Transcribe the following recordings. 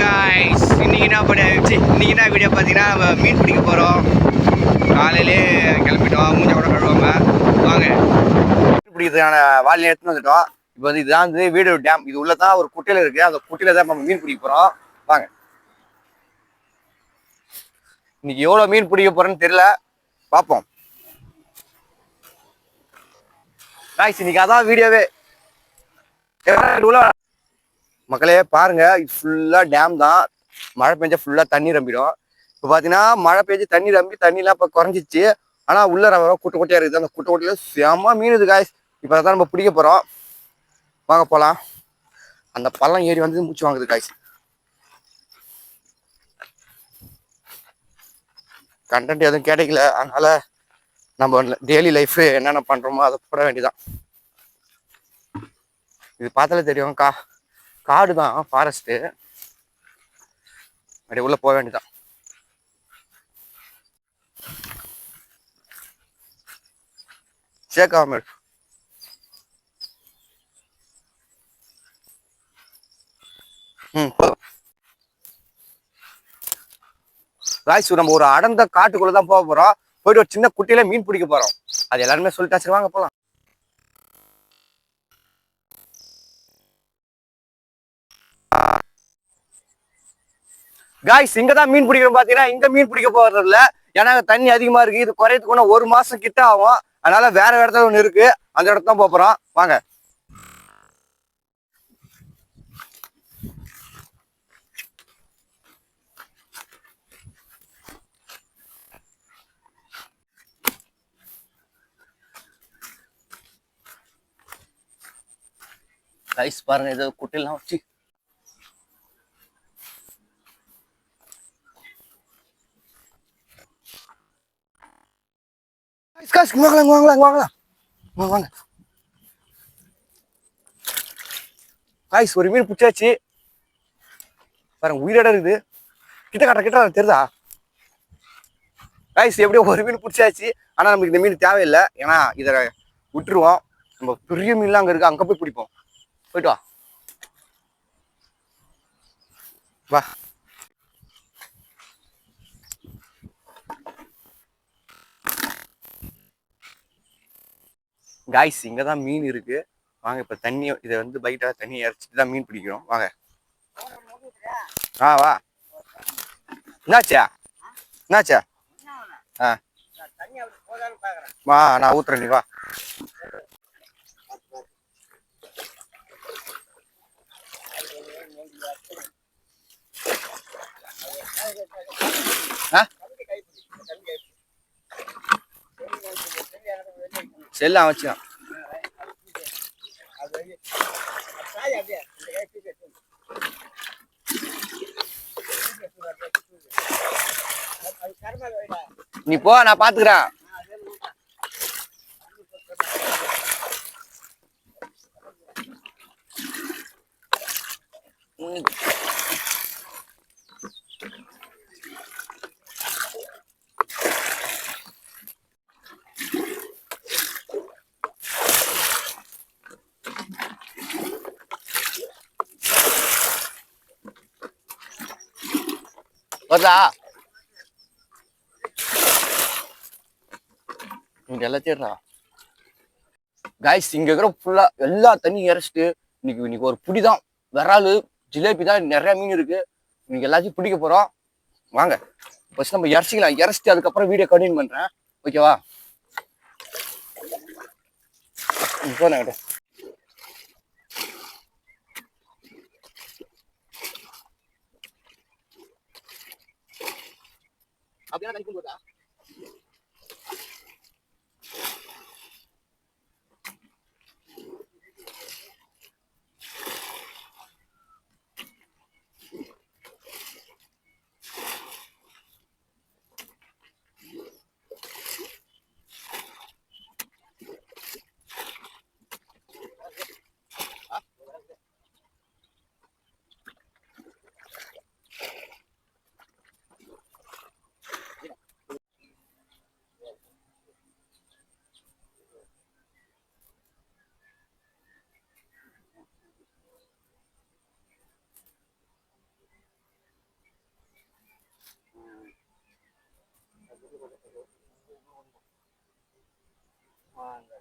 Guys இன்னைக்கு என்ன பண்ண சி, இன்னைக்கு என்ன வீடியோ பார்த்தீங்கன்னா நம்ம மீன் பிடிக்க போகிறோம் காலையிலே கிளம்பிட்டோம் மூஞ்ச கூட கழுவாங்க வாங்க. மீன் பிடிக்கிறதுக்கான வாலியை எடுத்துன்னு வந்துட்டோம். இப்போ வந்து இதுதான் வந்து வீடு டேம் இது உள்ள தான் ஒரு குட்டையில் இருக்குது அந்த குட்டையில் தான் நம்ம மீன் பிடிக்க போகிறோம் வாங்க. இன்னைக்கு எவ்வளோ மீன் பிடிக்க போகிறேன்னு தெரியல. பார்ப்போம். காய்ஸ் இன்னைக்கு அதான் வீடியோவே உள்ள மக்களே பாருங்க இது ஃபுல்லாக டேம் தான். மழை பெஞ்சா ஃபுல்லாக தண்ணி ரம்பிடும். இப்போ பார்த்தீங்கன்னா மழை பெஞ்சு தண்ணி ரம்பி தண்ணிலாம் இப்போ குறைஞ்சிச்சு. ஆனால் உள்ள ரொம்ப குட்டை குட்டையாக இருக்குது. அந்த குட்டை குட்டையில் செம்ம மீன் இது காய்ஸ் இப்போ தான் நம்ம பிடிக்க போகிறோம் வாங்க போகலாம் அந்த பள்ளம் ஏறி வந்து மூச்சு வாங்குது காய்ஸ் கண்டென்ட் எதுவும் கிடைக்கல. அதனால நம்ம டெய்லி லைஃப் என்னென்ன பண்ணுறோமோ அதை போட வேண்டியதான் இது பார்த்தாலே தெரியும் கா காடு தான் ஃபாரஸ்ட்டு அப்படியே உள்ள போக வேண்டியதான் ஷேக் அகமது ம் ராய்ஸ் நம்ம ஒரு அடர்ந்த காட்டுக்குள்ளே தான் போக போறோம். போயிட்டு ஒரு சின்ன குட்டியில் மீன் பிடிக்க போறோம். அது எல்லாருமே சொல்லிட்டு வச்சுருவாங்க போகலாம் காய்ஸ் இங்க தான் மீன் பிடிக்கிறோம் பாத்தீங்கன்னா இங்க மீன் பிடிக்க போறது இல்ல ஏன்னா தண்ணி அதிகமா இருக்கு. இது குறையதுக்கு இன்னும் ஒரு மாசம் கிட்ட ஆகும். அதனால வேற இடத்துல ஒண்ணு இருக்கு. அந்த இடத்த தான் போறோம். வாங்க. ரைஸ் பாருங்க ஏதோ குட்டையெல்லாம் வச்சு ரைஸ் காசு வாங்கலாம் வாங்கலாம் lang. வாங்க வாங்க காய்ஸ் ஒரு மீன் பிடிச்சாச்சு. பாருங்க உயிரோட இருக்குது. கிட்ட காட்ட கிட்ட தெரியுதா? காய்ஸ் எப்படியோ ஒரு மீன் பிடிச்சாச்சு. ஆனால் நமக்கு இந்த மீன் தேவையில்லை. ஏன்னா இதை விட்டுருவோம். நம்ம பெரிய மீன்லாம் அங்கே இருக்கு. அங்கே போய் பிடிப்போம். போயிட்டு வா. வா. காய்ஸ் இங்கே தான் மீன் இருக்குது வாங்க இப்போ தண்ணியை இதை வந்து பைட்டாக தண்ணியை இறச்சிட்டு தான் மீன் பிடிக்கிறோம். வாங்க. ஆ வா. என்னாச்சா? என்னாச்சா? ஆ. வா நான் ஊத்துறேன் நீ வா. ஆ? செல்லாம் வச்சுக்கான் நீ போ நான் பாத்துக்கிறேன். வருதா? இங்க எல்லாத்தையும் காய்ஸ் இங்க இருக்கிற ஃபுல்லா எல்லா தண்ணியும் இறைச்சிட்டு இன்னைக்கு இன்னைக்கு ஒரு புடி தான் விராலு ஜிலேபி தான் நிறைய மீன் இருக்கு. இன்னைக்கு எல்லாத்தையும் பிடிக்க போறோம். வாங்க. ஃபர்ஸ்ட் நம்ம இறச்சிக்கலாம். இறச்சிட்டு அதுக்கப்புறம் வீடியோ கண்டினியூ பண்றேன். ஓகேவா போன அப்படியே வராது.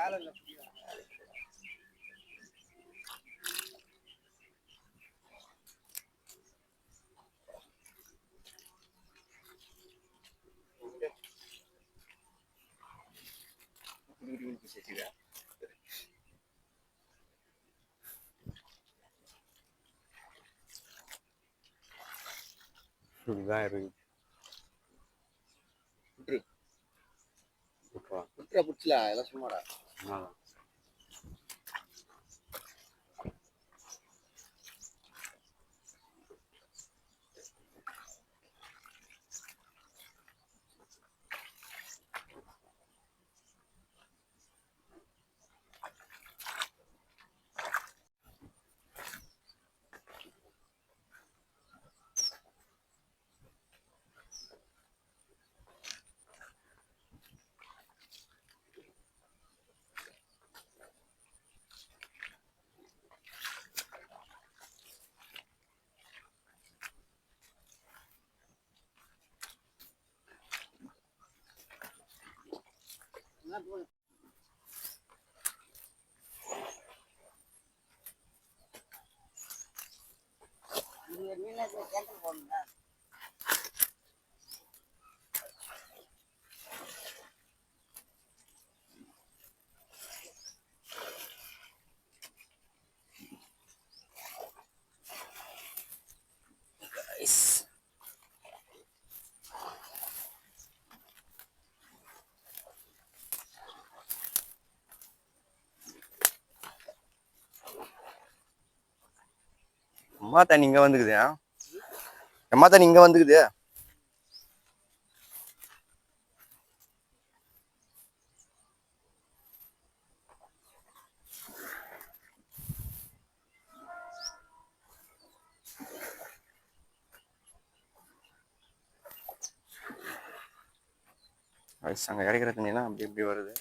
போதா இதுதான் இருக்கு. புடிச்சல எல்லாம் சும்மாடா. Voilà. அதான். அம்மா தண்ணி இங்க வந்துக்குது எம்மா தண்ணி இங்க வந்துக்குது. ஐஸ் அங்க இறக்கிற தண்ணினா அப்படி இப்படி வருது.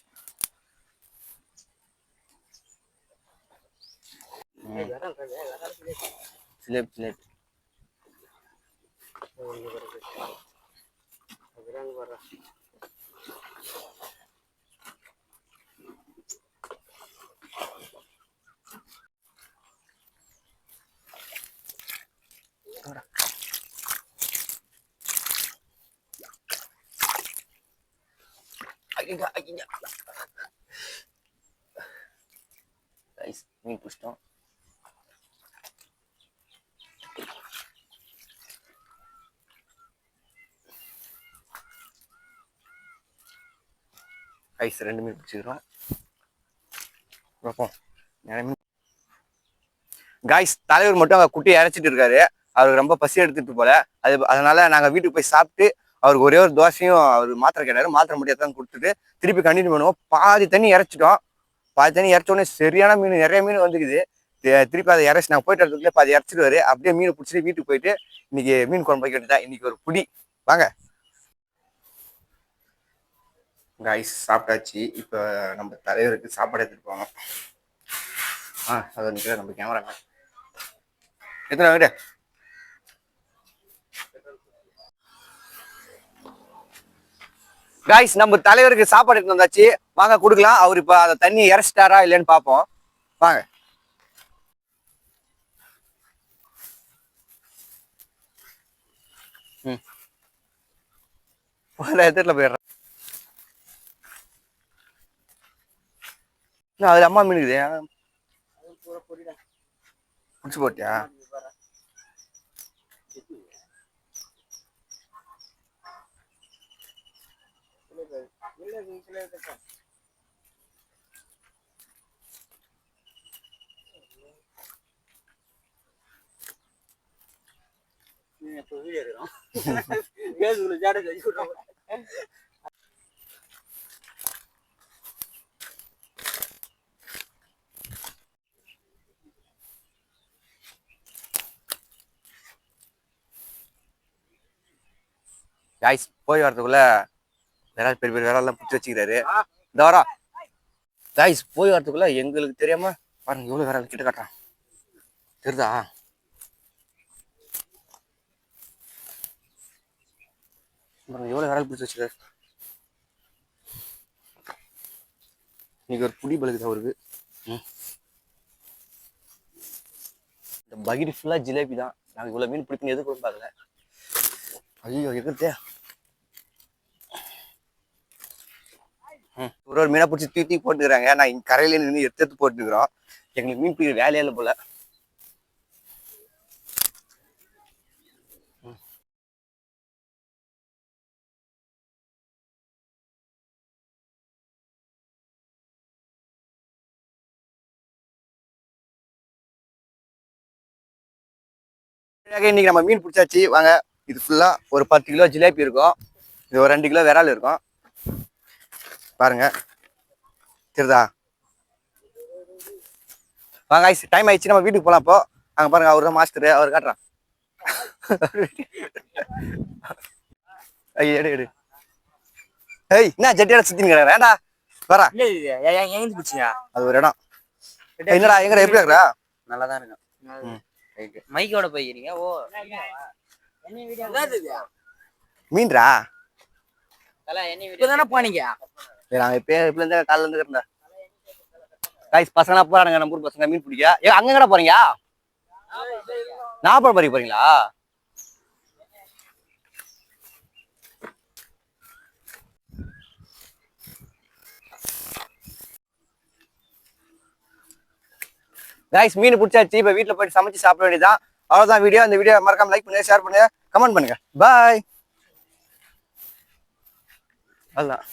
ஸ்லேப் ஸ்லேப் ஐயா ஐயா ஐஸ் மீன் பிடிச்சிட்டோம் ஐஸ் ரெண்டு மீன் பிடிச்சிக்கிறோம். பார்ப்போம். மீன். காய்ஸ் தலைவர் மட்டும் அங்கே குட்டியை இறச்சிட்டு இருக்காரு. அவருக்கு ரொம்ப பசி எடுத்துட்டு போல. அது அதனால நாங்கள் வீட்டுக்கு போய் சாப்பிட்டு அவருக்கு ஒரே ஒரு தோசையும் அவர் மாத்திரை கேட்டார். மாத்திரை மட்டும் தான் கொடுத்துட்டு திருப்பி கண்டினியூ பண்ணுவோம். பாதி தண்ணி இறச்சிட்டோம். பாதி தண்ணி இறச்சோடனே சரியான மீன் நிறைய மீன் வந்துக்குது. திருப்பி அதை இறச்சி நாங்கள் போயிட்டு வரதுக்குள்ளே பாதி இறச்சிடுவாரு அப்படியே மீன் பிடிச்சிட்டு வீட்டுக்கு போயிட்டு இன்னைக்கு மீன் குழம்பு வைக்கிட்டு தான் இன்னைக்கு ஒரு புடி. வாங்க. காய்ஸ் சாப்பிட்டாச்சு. இப்போ நம்ம தலைவருக்கு சாப்பாடு எடுத்துட்டு போவோம் ஆ அது நிற்கிற நம்ம கேமரா எத்தனை வீடு காய்ஸ் நம்ம தலைவருக்கு சாப்பாடு எடுத்து வந்தாச்சு. வாங்க கொடுக்கலாம். அவர் இப்போ அதை தண்ணி இறச்சிட்டாரா இல்லைன்னு பார்ப்போம். வாங்க. ம். போல எதிரில் போயிடுறேன் இன்னும் அதில் அம்மா மீன் இருக்குது. பிடிச்சி போட்டியா? இப்போ வீடியோ எடுக்கிறோம் காய்ஸ் போய் வரதுக்குள்ள விரால் பெரிய பெரிய விராலாம் பிடிச்சி வச்சுக்கிறாரு. இந்த வரா. காய்ஸ் போய் வரதுக்குள்ள எங்களுக்கு தெரியாம பாருங்க எவ்வளவு விரால் கிட்ட காட்டுறான். தெரியுதா? பாருங்க எவ்வளவு விரால் பிடிச்சி வச்சுக்கிறாரு. இன்னைக்கு ஒரு புடி பழுகுது அவருக்கு. இந்த பகிரி ஃபுல்லா ஜிலேபி தான். நாங்கள் இவ்வளவு மீன் பிடிக்கணும் எது கூட பார்க்கல ஐயோ இருக்கிறதே ம், ஒரு ஒரு மீனை பிடிச்சி தூக்கி தூக்கி போட்டுக்கிறாங்க. நான் இங்கே கரையில நின்று எடுத்து எடுத்து போட்டுக்கிறோம். எங்களுக்கு மீன் பிடிக்கிற வேலையே இல்லை போல. இன்னைக்கு நம்ம மீன் பிடிச்சாச்சு. வாங்க. இது ஃபுல்லா ஒரு பத்து கிலோ ஜிலேபி இருக்கும். இது ஒரு ரெண்டு கிலோ விரால் இருக்கும். பாருங்க. தெரியுதா? வாங்க ஐஸ் டைம் ஆயிடுச்சு. நம்ம வீட்டுக்கு போலாம் இப்போ. அங்க பாருங்க அவர் தான் மாஸ்டர் அவர் காட்டுறான். ஐய் எடு எடு. ஏய் என்ன ஜட்டியோட சுத்தின்னு கிடக்குற ஏன்டா வரா. எங்க பிடிச்சிங்க? அது ஒரு இடம். என்னடா எங்கடா எப்படி இருக்கிறா? நல்லா தான் இருக்கும். மைக்கோட போய்க்கிறீங்க? ஓ. மீன்டா இப்பதானே போனீங்க? சரி நாங்க இப்போ இப்பல இருந்து காலைல இருந்து காய்ஸ் பசங்க போறானுங்க. நம்ம ஊர் பசங்க மீன் பிடிக்க. ஏ அங்க போறீங்க? நாப்பழம் பறிக்க போறீங்களா? காய்ஸ் மீன் பிடிச்சாச்சு. இப்போ வீட்டில் போயிட்டு சமைச்சு சாப்பிட வேண்டியதான் அவ்வளோதான் வீடியோ இந்த வீடியோ மறக்காம லைக் பண்ணுங்க ஷேர் பண்ணுங்க கமெண்ட் பண்ணுங்க. பாய் அதுதான்